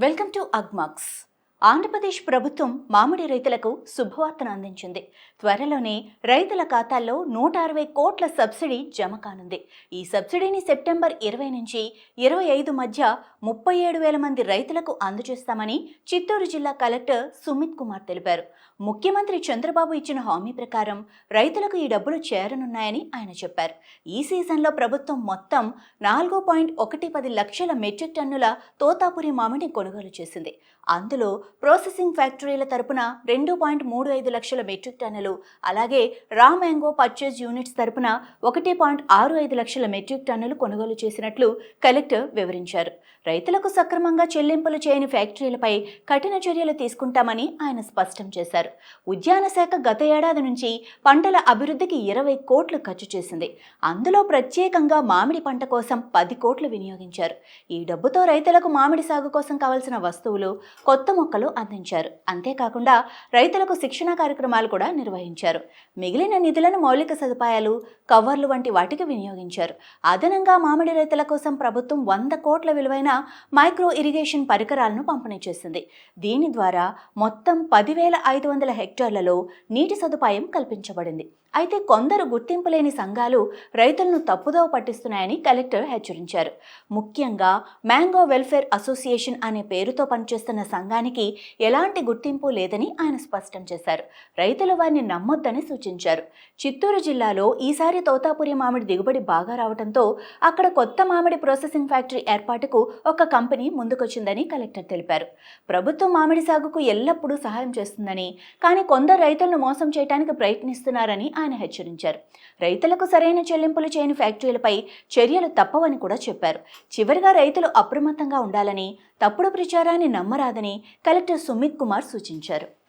Welcome to Agmax Andhra Pradesh ప్రభుత్వం మామిడి రైతులకు శుభవార్తను అందించింది. త్వరలోనే రైతుల ఖాతాల్లో నూట అరవై కోట్ల సబ్సిడీ జమ కానుంది. ఈ సబ్సిడీని సెప్టెంబర్ ఇరవై నుంచి ఇరవై ఐదు మధ్య ముప్పై ఏడు వేల మంది రైతులకు అందజేస్తామని చిత్తూరు జిల్లా కలెక్టర్ సుమిత్ కుమార్ తెలిపారు. ముఖ్యమంత్రి చంద్రబాబు ఇచ్చిన హామీ ప్రకారం రైతులకు ఈ డబ్బులు చేరనున్నాయని ఆయన చెప్పారు. ఈ సీజన్లో ప్రభుత్వం మొత్తం నాలుగు పాయింట్ ఒకటి పది లక్షల మెట్రిక్ టన్నుల తోతాపురి మామిడి కొనుగోలు చేసింది. అందులో ప్రాసెసింగ్ ఫ్యాక్టరీల తరపున రెండు పాయింట్ మూడు ఐదు లక్షల మెట్రిక్ టన్నులు అలాగే రా మ్యాంగో పర్చేజ్ యూనిట్స్ తరపున ఒకటి పాయింట్ ఆరు ఐదు లక్షల మెట్రిక్ టన్నులు కొనుగోలు చేసినట్లు కలెక్టర్ వివరించారు. రైతులకు సక్రమంగా చెల్లింపులు చేయని ఫ్యాక్టరీలపై కఠిన చర్యలు తీసుకుంటామని ఆయన స్పష్టం చేశారు. ఉద్యాన శాఖ గత ఏడాది నుంచి పంటల అభివృద్ధికి ఇరవై కోట్లు ఖర్చు చేసింది. అందులో ప్రత్యేకంగా మామిడి పంట కోసం పది కోట్లు వినియోగించారు. ఈ డబ్బుతో రైతులకు మామిడి సాగు కోసం కావాల్సిన వస్తువులు కొత్త మొక్కలు అందించారు. అంతేకాకుండా రైతులకు శిక్షణ కార్యక్రమాలు కూడా నిర్వహించారు. మిగిలిన నిధులను మౌలిక సదుపాయాలు కవర్లు వంటి వాటికి వినియోగించారు. అదనంగా మామిడి రైతుల కోసం ప్రభుత్వం వంద కోట్ల విలువైన మైక్రో ఇరిగేషన్ పరికరాలను పంపిణీ చేసింది. దీని ద్వారా మొత్తం పదివేల ఐదు వందల హెక్టార్లలో నీటి సదుపాయం కల్పించబడింది. అయితే కొందరు గుర్తింపు లేని సంఘాలు రైతులను తప్పుదోవ పట్టిస్తున్నాయని కలెక్టర్ హెచ్చరించారు. ముఖ్యంగా మ్యాంగో వెల్ఫేర్ అసోసియేషన్ అనే పేరుతో పనిచేస్తున్న సంఘానికి ఎలాంటి గుర్తింపు లేదని ఆయన స్పష్టం చేశారు. రైతులు వారిని నమ్మొద్దని సూచించారు. చిత్తూరు జిల్లాలో ఈసారి తోతాపురి మామిడి దిగుబడి బాగా రావడంతో అక్కడ కొత్త మామిడి ప్రాసెసింగ్ ఫ్యాక్టరీ ఏర్పాటుకు ఒక కంపెనీ ముందుకొచ్చిందని కలెక్టర్ తెలిపారు. ప్రభుత్వం మామిడి సాగుకు ఎల్లప్పుడూ సహాయం చేస్తుందని కానీ కొందరు రైతులను మోసం చేయడానికి ప్రయత్నిస్తున్నారని ఆయన హెచ్చరించారు. రైతులకు సరైన చెల్లింపులు చేయని ఫ్యాక్టరీలపై చర్యలు తప్పవని కూడా చెప్పారు. చివరిగా రైతులు అప్రమత్తంగా ఉండాలని తప్పుడు ప్రచారాన్ని నమ్మరాదని కలెక్టర్ సుమిత్ కుమార్ సూచించారు.